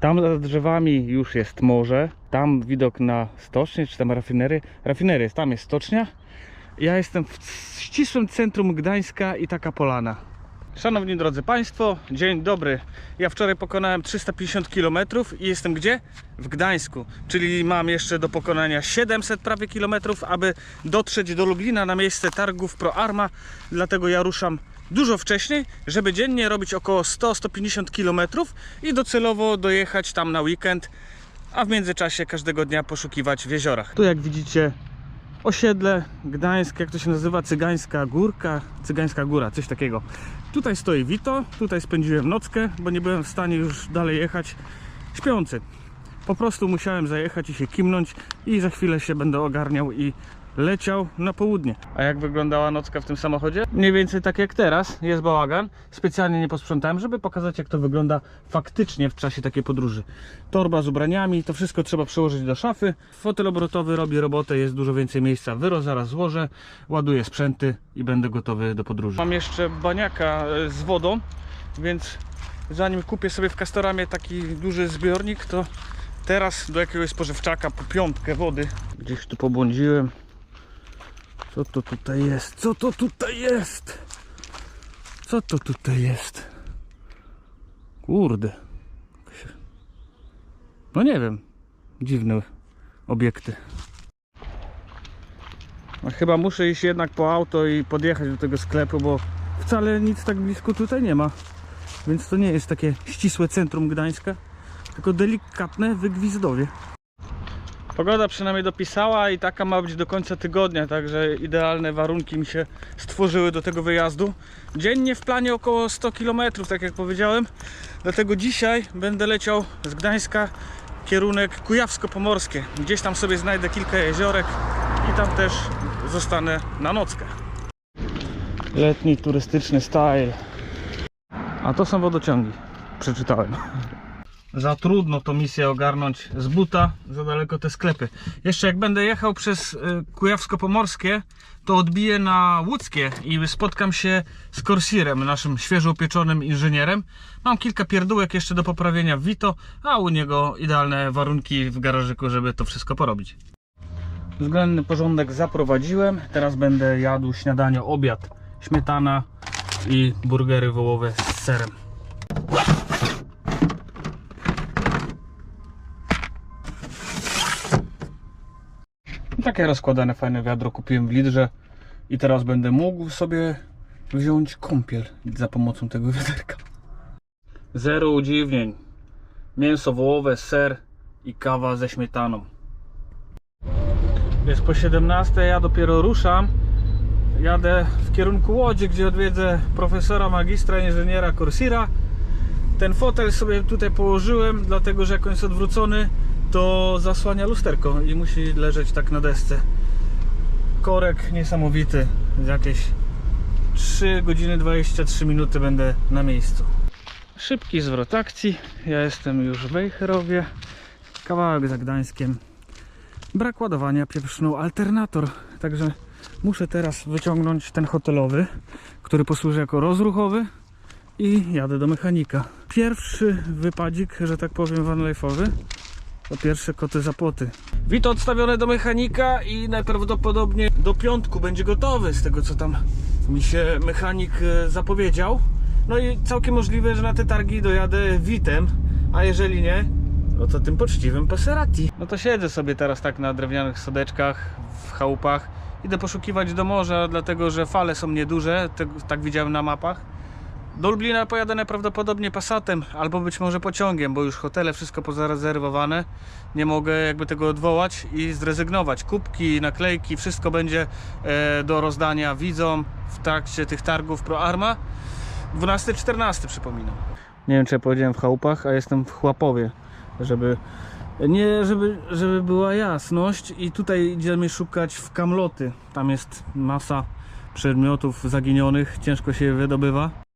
Tam za drzewami już jest morze, tam widok na stocznię, czy tam rafinerię. Rafinerię, jest, tam jest stocznia. Ja jestem w ścisłym centrum Gdańska i taka polana. Szanowni drodzy Państwo, dzień dobry. Ja wczoraj pokonałem 350 km i jestem gdzie? W Gdańsku, czyli mam jeszcze do pokonania 700 prawie kilometrów, aby dotrzeć do Lublina na miejsce targów Pro Arma. Dlatego ja ruszam dużo wcześniej, żeby dziennie robić około 100-150 km i docelowo dojechać tam na weekend, a w międzyczasie każdego dnia poszukiwać w jeziorach. Tu jak widzicie osiedle Gdańsk, jak to się nazywa, Cygańska Górka, Cygańska Góra, coś takiego. Tutaj stoi Vito, tutaj spędziłem nockę, bo nie byłem w stanie już dalej jechać śpiący. Po prostu musiałem zajechać i się kimnąć i za chwilę się będę ogarniał i leciał na południe. A jak wyglądała nocka w tym samochodzie? Mniej więcej tak jak teraz, jest bałagan. Specjalnie nie posprzątałem, żeby pokazać jak to wygląda faktycznie w czasie takiej podróży. Torba z ubraniami, to wszystko trzeba przełożyć do szafy. Fotel obrotowy robi robotę, jest dużo więcej miejsca. Wyro zaraz złożę, ładuję sprzęty i będę gotowy do podróży. Mam jeszcze baniaka e, z wodą, więc zanim kupię sobie w Castoramie taki duży zbiornik, to teraz do jakiegoś spożywczaka po piątkę wody. Gdzieś tu pobłądziłem. Co to tutaj jest? Co to tutaj jest? Co to tutaj jest? Kurde. No nie wiem. Dziwne obiekty. No chyba muszę iść jednak po auto i podjechać do tego sklepu, bo wcale nic tak blisko tutaj nie ma. Więc to nie jest takie ścisłe centrum Gdańska, tylko delikatne wygwizdowie. Pogoda przynajmniej dopisała i taka ma być do końca tygodnia, także idealne warunki mi się stworzyły do tego wyjazdu. Dziennie w planie około 100 km, tak jak powiedziałem. Dlatego dzisiaj będę leciał z Gdańska kierunek Kujawsko-Pomorskie. Gdzieś tam sobie znajdę kilka jeziorek i tam też zostanę na nockę. Letni turystyczny style. A to są wodociągi. Przeczytałem. Za trudno to misję ogarnąć z buta, za daleko te sklepy. Jeszcze jak będę jechał przez y, Kujawsko-Pomorskie, to odbiję na Łódzkie i spotkam się z Corsirem, naszym świeżo upieczonym inżynierem. Mam kilka pierdółek jeszcze do poprawienia w Vito, a u niego idealne warunki w garażyku, żeby to wszystko porobić. Względny porządek zaprowadziłem. Teraz będę jadł śniadanie, obiad, śmietana i burgery wołowe z serem. Takie rozkładane fajne wiadro kupiłem w Lidrze i teraz będę mógł sobie wziąć kąpiel za pomocą tego wiaderka. Zero udziwnień. Mięso wołowe, ser i kawa ze śmietaną. Jest po 17, ja dopiero ruszam. Jadę w kierunku Łodzi, gdzie odwiedzę profesora, magistra, inżyniera Corsira. Ten fotel sobie tutaj położyłem, dlatego że jak on jest odwrócony, to zasłania lusterko i musi leżeć tak na desce. Korek niesamowity. Jakieś 3 godziny 23 minuty będę na miejscu. Szybki zwrot akcji. Ja jestem już w Wejherowie. Kawałek za Gdańskiem. Brak ładowania pieprznął alternator. Także muszę teraz wyciągnąć ten hotelowy, który posłuży jako rozruchowy i jadę do mechanika. Pierwszy wypadzik, że tak powiem, vanlife'owy to pierwsze koty za płoty. Wito odstawione do mechanika i najprawdopodobniej do piątku będzie gotowy z tego co tam mi się mechanik e, zapowiedział. No i całkiem możliwe, że na te targi dojadę Witem, a jeżeli nie, no to tym poczciwym Passerati. No to siedzę sobie teraz tak na drewnianych sodeczkach w chałupach. Idę poszukiwać do morza, dlatego że fale są nieduże, tak widziałem na mapach. Do Lublina pojadę najprawdopodobniej Passatem albo być może pociągiem, bo już hotele wszystko pozarezerwowane. Nie mogę jakby tego odwołać i zrezygnować. Kubki, naklejki, wszystko będzie e, do rozdania widzom w trakcie tych targów Pro Arma. 12-14 przypominam. Nie wiem czy ja powiedziałem w chałupach, a jestem w Chłapowie, żeby nie, żeby, żeby była jasność i tutaj idziemy szukać w kamloty. Tam jest masa przedmiotów zaginionych, ciężko się je wydobywa.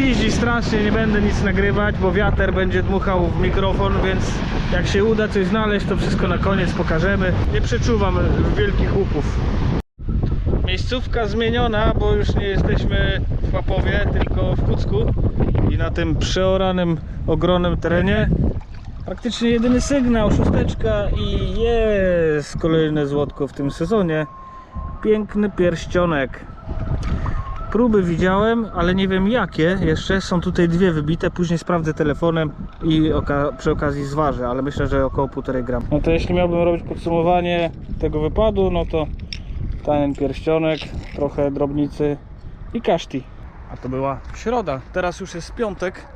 Piździ strasznie, nie będę nic nagrywać, bo wiater będzie dmuchał w mikrofon, więc jak się uda coś znaleźć, to wszystko na koniec pokażemy. Nie przeczuwam wielkich łupów. Miejscówka zmieniona, bo już nie jesteśmy w Papowie, tylko w Kucku i na tym przeoranym, ogromnym terenie praktycznie jedyny sygnał, szósteczka i jest kolejne złotko w tym sezonie. Piękny pierścionek. Próby widziałem, ale nie wiem jakie jeszcze. Są tutaj dwie wybite. Później sprawdzę telefonem i oka przy okazji zważę, ale myślę, że około 1,5 gram. No to jeśli miałbym robić podsumowanie tego wypadu, no to ten pierścionek, trochę drobnicy i kaszti. A to była środa. Teraz już jest piątek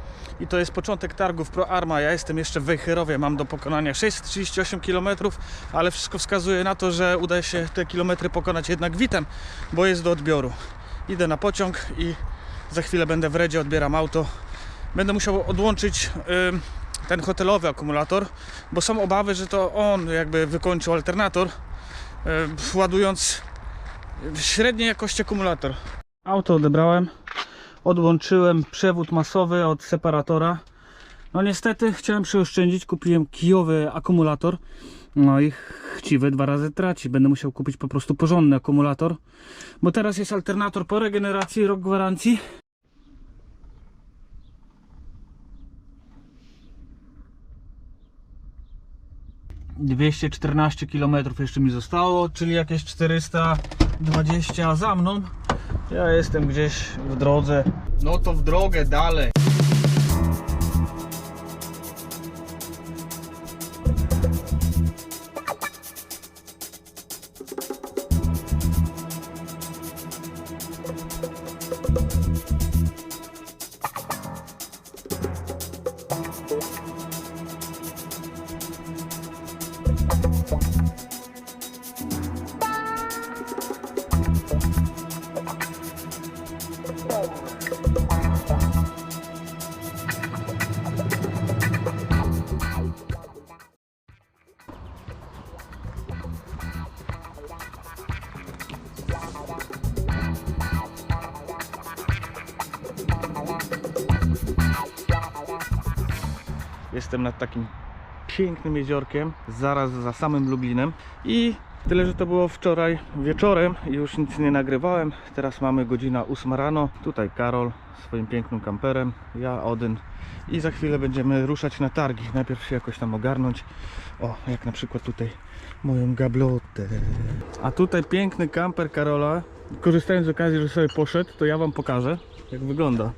i to jest początek targów Pro Arma. Ja jestem jeszcze w Wejherowie, mam do pokonania 638 km, ale wszystko wskazuje na to, że uda się te kilometry pokonać jednak witem, bo jest do odbioru. Idę na pociąg i za chwilę będę w Redzie, odbieram auto. Będę musiał odłączyć ym, ten hotelowy akumulator, bo są obawy, że to on jakby wykończył alternator, ym, ładując średniej jakości akumulator. Auto odebrałem, odłączyłem przewód masowy od separatora. No niestety chciałem przeoszczędzić, kupiłem kijowy akumulator. No i chciwy dwa razy traci. Będę musiał kupić po prostu porządny akumulator. Bo teraz jest alternator po regeneracji, rok gwarancji. Dwieście czternaście km jeszcze mi zostało, czyli jakieś 420 za mną. Ja jestem gdzieś w drodze. No to w drogę dalej. Jestem nad takim pięknym jeziorkiem, zaraz za samym Lublinem. I tyle, że to było wczoraj wieczorem i już nic nie nagrywałem. Teraz mamy godzina 8 rano. Tutaj Karol swoim pięknym kamperem, ja Odyn. I za chwilę będziemy ruszać na targi. Najpierw się jakoś tam ogarnąć. O, jak na przykład tutaj moją gablotę. A tutaj piękny kamper Karola. Korzystając z okazji, że sobie poszedł, to ja Wam pokażę, jak wygląda.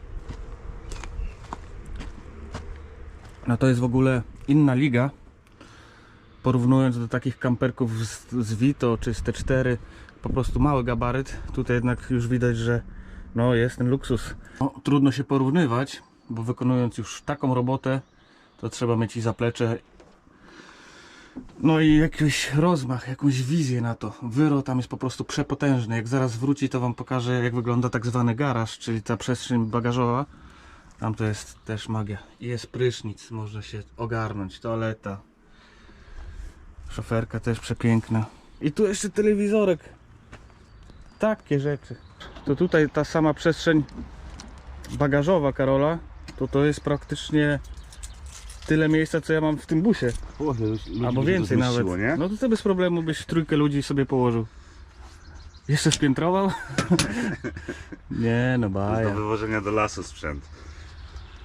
No to jest w ogóle inna liga. Porównując do takich kamperków z, z Vito czy z T4, po prostu mały gabaryt. Tutaj jednak już widać, że no jest ten luksus. No, trudno się porównywać, bo wykonując już taką robotę, to trzeba mieć i zaplecze. No i jakiś rozmach, jakąś wizję na to. Wyro tam jest po prostu przepotężny. Jak zaraz wróci, to wam pokażę, jak wygląda tak zwany garaż, czyli ta przestrzeń bagażowa. Tam to jest też magia. Jest prysznic, można się ogarnąć, toaleta. Szoferka też przepiękna. I tu jeszcze telewizorek. Takie rzeczy. To tutaj ta sama przestrzeń bagażowa Karola, to to jest praktycznie tyle miejsca, co ja mam w tym busie. Albo więcej nawet. Nie? No to ty bez problemu byś trójkę ludzi sobie położył. Jeszcze spiętrował? Nie, no Do baja. wywożenia do lasu sprzęt.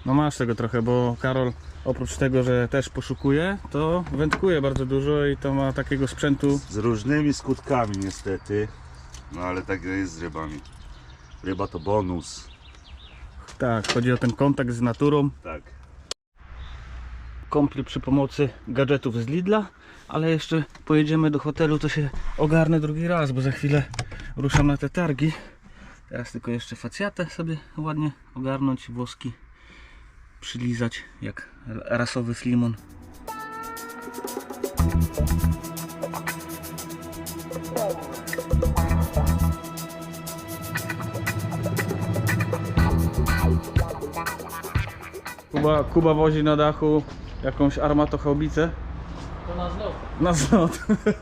No masz tego trochę, bo Karol oprócz tego, że też poszukuje, to wędkuje bardzo dużo i to ma takiego sprzętu. Z różnymi skutkami niestety. No ale tak jest z rybami. Ryba to bonus. Tak, chodzi o ten kontakt z naturą. Tak. Kąpiel przy pomocy gadżetów z Lidla, ale jeszcze pojedziemy do hotelu, to się ogarnę drugi raz, bo za chwilę ruszam na te targi. Teraz tylko jeszcze facjatę sobie ładnie ogarnąć, włoski przylizać jak rasowy flimon. Kuba, Kuba wozi na dachu jakąś armatochaubicę. To na zlot. Na zlot.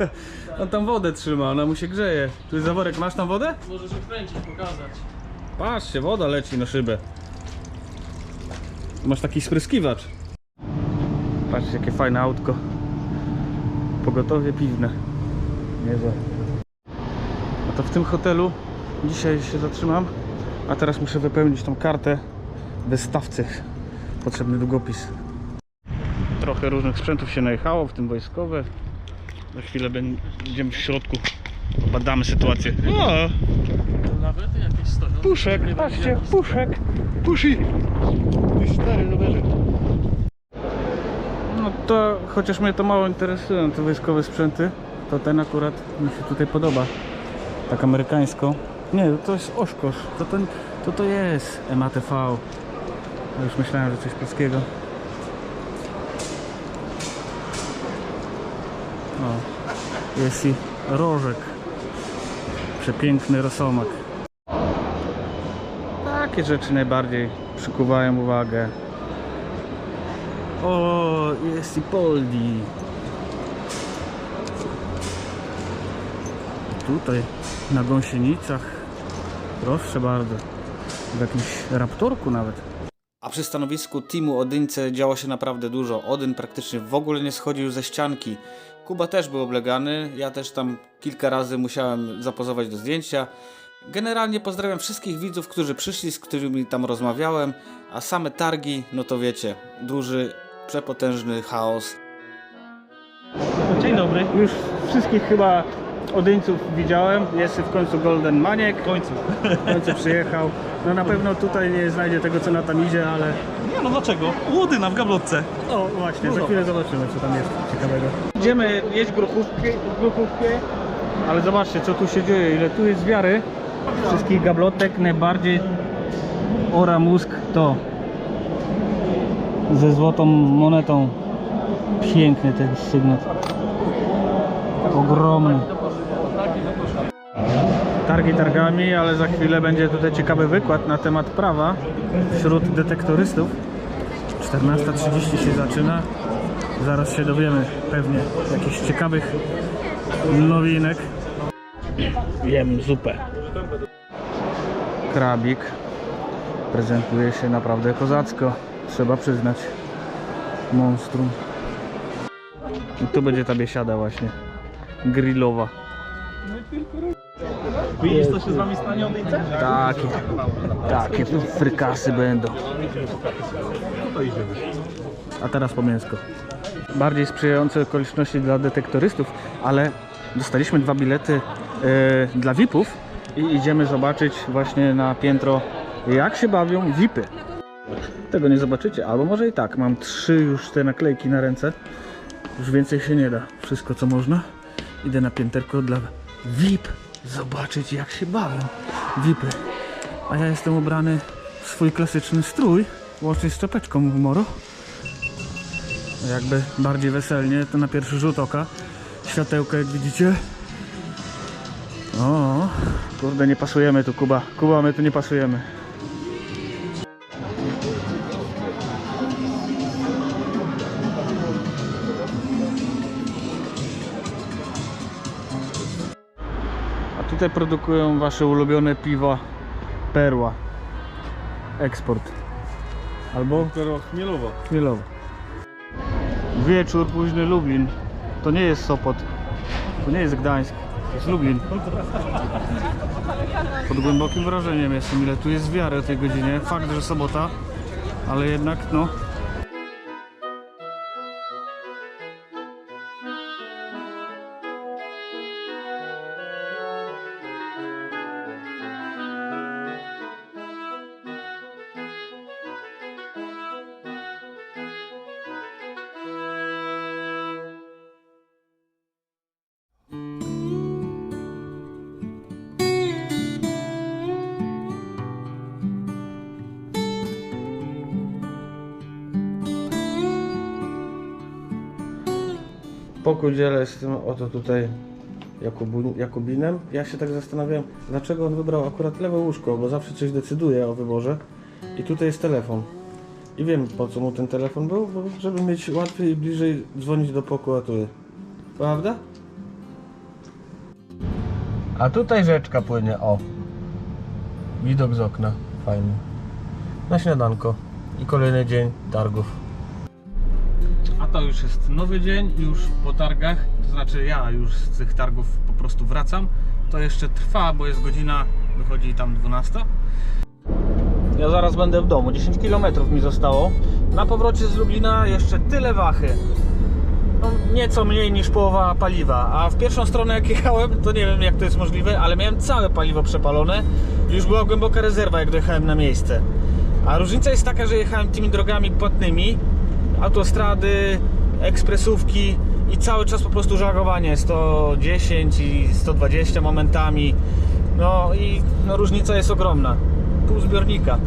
On tam wodę trzyma, ona mu się grzeje. Tu jest zaworek, masz tam wodę? Możesz wykręcić, pokazać. Patrzcie, woda leci na szybę. Masz taki spryskiwacz. Patrzcie, jakie fajne autko. Pogotowie piwne. Niezłe. No to w tym hotelu dzisiaj się zatrzymam, a teraz muszę wypełnić tą kartę wystawcy. Potrzebny długopis. Trochę różnych sprzętów się najechało, w tym wojskowe. Za chwilę będziemy w środku. Badamy sytuację. O, Nawet jakieś stoją. puszek, patrzcie, puszek. Pusi. Cztery numery. No to chociaż mnie to mało interesują te wojskowe sprzęty, to ten akurat mi się tutaj podoba. Tak amerykańsko. Nie, to jest Oshkosh. To to, to, to jest MATV. Ja już myślałem, że coś polskiego. O, jest i rożek. Przepiękny rosomak. Takie rzeczy najbardziej przykuwają uwagę. O, jest i Poldi. Tutaj na gąsienicach. Proszę bardzo. W jakimś raptorku nawet. A przy stanowisku teamu Odyńce działo się naprawdę dużo. Odyn praktycznie w ogóle nie schodził ze ścianki. Kuba też był oblegany. Ja też tam kilka razy musiałem zapozować do zdjęcia. Generalnie pozdrawiam wszystkich widzów, którzy przyszli, z którymi tam rozmawiałem. A same targi, no to wiecie, duży, przepotężny chaos. Dzień dobry. Już wszystkich chyba Odyńców widziałem. Jest w końcu Golden Maniek. W końcu. W końcu przyjechał. No na pewno tutaj nie znajdzie tego, co na tam idzie, ale Nie no dlaczego? Łodyna w gablotce. o właśnie, za chwilę zobaczymy, co tam jest ciekawego. Idziemy jeść gruchówki, gruchówkę, ale zobaczcie, co tu się dzieje, ile tu jest wiary. Wszystkich gablotek najbardziej ora mózg to ze złotą monetą. Piękny ten sygnet. Ogromny. Targi targami, ale za chwilę będzie tutaj ciekawy wykład na temat prawa wśród detektorystów. 14.30 się zaczyna. Zaraz się dowiemy pewnie jakichś ciekawych nowinek. Jem zupę. Krabik prezentuje się naprawdę kozacko. Trzeba przyznać. Monstrum. I tu będzie ta biesiada właśnie. Grillowa. Widzisz co się z wami stanie Odyńce? Takie, takie frykasy będą. A teraz po mięsko. Bardziej sprzyjające okoliczności dla detektorystów, ale dostaliśmy dwa bilety e, dla VIP-ów i idziemy zobaczyć właśnie na piętro, jak się bawią VIP-y. Tego nie zobaczycie, albo może i tak. Mam trzy już te naklejki na ręce. Już więcej się nie da. Wszystko co można. Idę na pięterko dla VIP. Zobaczyć jak się bawią VIPy. A ja jestem ubrany w swój klasyczny strój, łącznie z czapeczką w moro. Jakby bardziej weselnie, to na pierwszy rzut oka. Światełka jak widzicie. O, kurde nie pasujemy tu Kuba. Kuba, my tu nie pasujemy. A tutaj produkują wasze ulubione piwa Perła. Eksport. Albo Perła chmielowa. chmielowo. Wieczór, późny Lublin. To nie jest Sopot. To nie jest Gdańsk. Jest Lublin. Pod głębokim wrażeniem jestem, ile tu jest wiary o tej godzinie. Fakt, że sobota, ale jednak no. Pokój dzielę z tym oto tutaj Jakubu, Jakubinem. Ja się tak zastanawiałem, dlaczego on wybrał akurat lewe łóżko, bo zawsze coś decyduje o wyborze. I tutaj jest telefon. I wiem po co mu ten telefon był, bo żeby mieć łatwiej i bliżej dzwonić do prokuratury. Prawda? A tutaj rzeczka płynie, o. Widok z okna, fajny. Na śniadanko. I kolejny dzień targów. To już jest nowy dzień, już po targach, to znaczy ja już z tych targów po prostu wracam, to jeszcze trwa, bo jest godzina, wychodzi tam 12. Ja zaraz będę w domu, 10 km mi zostało. Na powrocie z Lublina jeszcze tyle wachy. No, nieco mniej niż połowa paliwa. A w pierwszą stronę jak jechałem, to nie wiem jak to jest możliwe, ale miałem całe paliwo przepalone. Już była głęboka rezerwa jak dojechałem na miejsce. A różnica jest taka, że jechałem tymi drogami płatnymi, autostrady, ekspresówki i cały czas po prostu żagowanie 110 i 120 momentami. No i no, różnica jest ogromna. Pół zbiornika.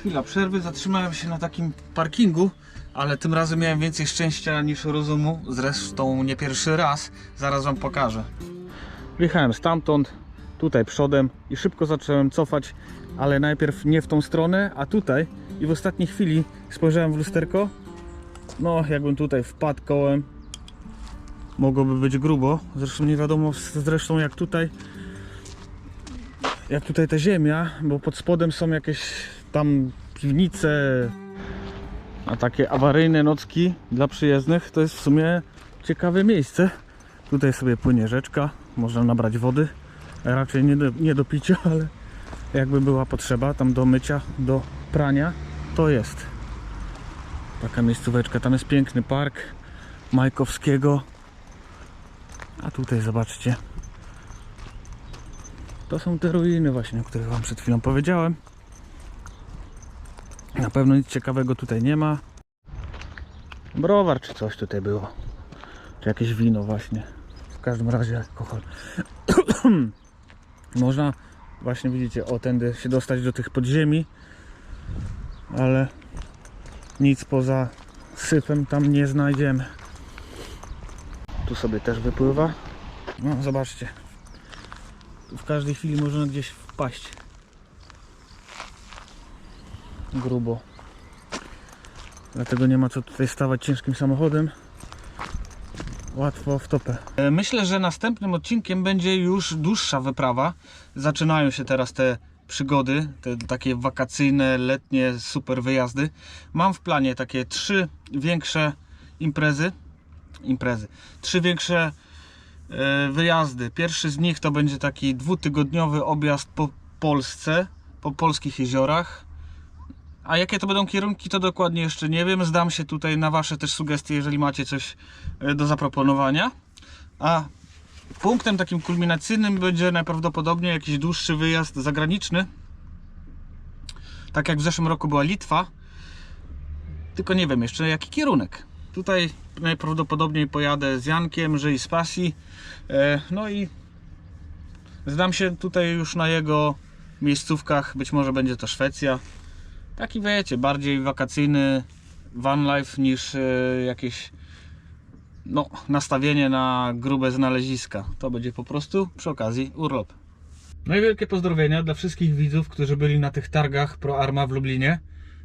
Chwila przerwy, zatrzymałem się na takim parkingu, ale tym razem miałem więcej szczęścia niż rozumu. Zresztą nie pierwszy raz, zaraz wam pokażę. Wjechałem stamtąd, tutaj przodem i szybko zacząłem cofać, ale najpierw nie w tą stronę, a tutaj i w ostatniej chwili spojrzałem w lusterko. No, jakbym tutaj wpadł kołem, mogłoby być grubo. Zresztą nie wiadomo zresztą jak tutaj jak tutaj ta ziemia, bo pod spodem są jakieś tam piwnice, a takie awaryjne nocki dla przyjezdnych to jest w sumie ciekawe miejsce. Tutaj sobie płynie rzeczka, można nabrać wody, raczej nie do, nie do picia, ale jakby była potrzeba tam do mycia, do prania, to jest taka miejscóweczka. Tam jest piękny park Majkowskiego, a tutaj zobaczcie, to są te ruiny właśnie, o których Wam przed chwilą powiedziałem. Na pewno nic ciekawego tutaj nie ma. Browar czy coś tutaj było. Czy jakieś wino właśnie. W każdym razie alkohol. Można właśnie widzicie, o tędy się dostać do tych podziemi. Ale nic poza syfem tam nie znajdziemy. Tu sobie też wypływa. No zobaczcie, w każdej chwili można gdzieś wpaść. Grubo. Dlatego nie ma co tutaj stawać ciężkim samochodem. Łatwo w topę. E, Myślę, że następnym odcinkiem będzie już dłuższa wyprawa. Zaczynają się teraz te przygody, te takie wakacyjne, letnie, super wyjazdy. Mam w planie takie trzy większe imprezy. Imprezy. Trzy większe e, wyjazdy. Pierwszy z nich to będzie taki dwutygodniowy objazd po Polsce, po polskich jeziorach. A jakie to będą kierunki, to dokładnie jeszcze nie wiem. Zdam się tutaj na Wasze też sugestie, jeżeli macie coś e, do zaproponowania. A punktem takim kulminacyjnym będzie najprawdopodobniej jakiś dłuższy wyjazd zagraniczny. Tak jak w zeszłym roku była Litwa. Tylko nie wiem jeszcze jaki kierunek. Tutaj najprawdopodobniej pojadę z Jankiem, że i z pasji. E, No i zdam się tutaj już na jego miejscówkach. Być może będzie to Szwecja. Taki wiecie, bardziej wakacyjny van life niż e, jakieś no, nastawienie na grube znaleziska. To będzie po prostu przy okazji urlop. No i wielkie pozdrowienia dla wszystkich widzów, którzy byli na tych targach Pro Arma w Lublinie.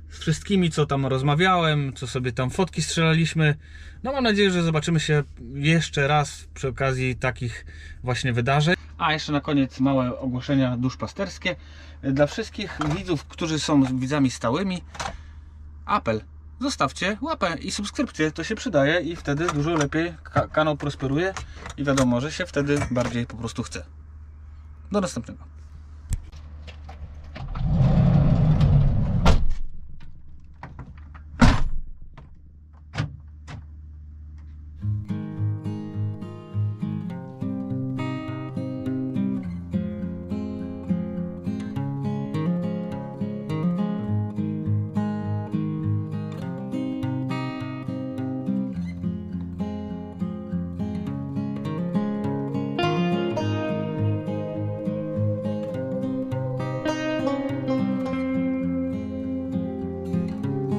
Z wszystkimi, co tam rozmawiałem, co sobie tam fotki strzelaliśmy. No mam nadzieję, że zobaczymy się jeszcze raz przy okazji takich właśnie wydarzeń. A jeszcze na koniec małe ogłoszenia duszpasterskie. Dla wszystkich widzów, którzy są widzami stałymi, apel. Zostawcie łapę i subskrypcję, to się przydaje i wtedy dużo lepiej ka- kanał prosperuje i wiadomo, że się wtedy bardziej po prostu chce. Do następnego.